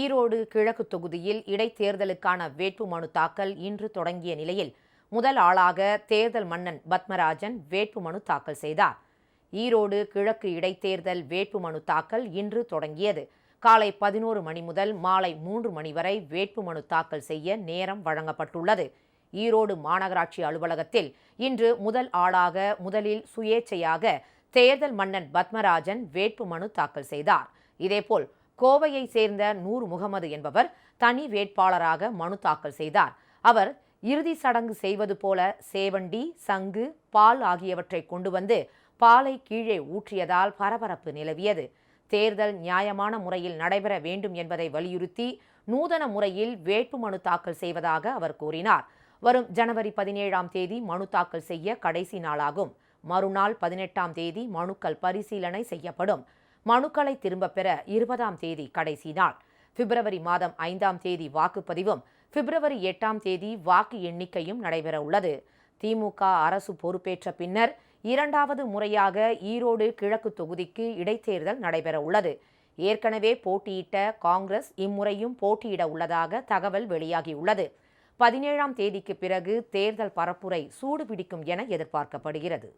ஈரோடு கிழக்கு தொகுதியில் இடைத்தேர்தலுக்கான வேட்புமனு தாக்கல் இன்று தொடங்கிய நிலையில் முதல் ஆளாக தேர்தல் மன்னன் பத்மராஜன் வேட்புமனு தாக்கல் செய்தார். ஈரோடு கிழக்கு இடைத்தேர்தல் வேட்புமனு தாக்கல் இன்று தொடங்கியது. காலை பதினோரு மணி முதல் மாலை மூன்று மணி வரை வேட்புமனு தாக்கல் செய்ய நேரம் வழங்கப்பட்டுள்ளது. ஈரோடு மாநகராட்சி அலுவலகத்தில் இன்று முதல் ஆளாக முதலில் சுயேச்சையாக தேர்தல் மன்னன் பத்மராஜன் வேட்புமனு தாக்கல் செய்தார். இதேபோல் கோவையை சேர்ந்த நூர் முகமது என்பவர் தனி வேட்பாளராக மனு தாக்கல் செய்தார். அவர் இறுதி சடங்கு செய்வது போல சேவண்டி சங்கு பால் ஆகியவற்றை கொண்டு வந்து பாலை கீழே ஊற்றியதால் பரபரப்பு நிலவியது. தேர்தல் நியாயமான முறையில் நடைபெற வேண்டும் என்பதை வலியுறுத்தி நூதன முறையில் வேட்புமனு தாக்கல் செய்வதாக அவர் கூறினார். வரும் ஜனவரி பதினேழாம் தேதி மனு தாக்கல் செய்ய கடைசி நாளாகும். மறுநாள் பதினெட்டாம் தேதி மனுக்கள் பரிசீலனை செய்யப்படும். மனுக்களை திரும்பப் பெற இருபதாம் தேதி கடைசி நாள். பிப்ரவரி மாதம் ஐந்தாம் தேதி வாக்குப்பதிவும் பிப்ரவரி எட்டாம் தேதி வாக்கு எண்ணிக்கையும் நடைபெற உள்ளது. திமுக அரசு பொறுப்பேற்ற பின்னர் இரண்டாவது முறையாக ஈரோடு கிழக்கு தொகுதிக்கு இடைத்தேர்தல் நடைபெற உள்ளது. ஏற்கனவே போட்டியிட்ட காங்கிரஸ் இம்முறையும் போட்டியிட உள்ளதாக தகவல் வெளியாகியுள்ளது. பதினேழாம் தேதிக்கு பிறகு தேர்தல் பரப்புரை சூடுபிடிக்கும் என எதிர்பார்க்கப்படுகிறது.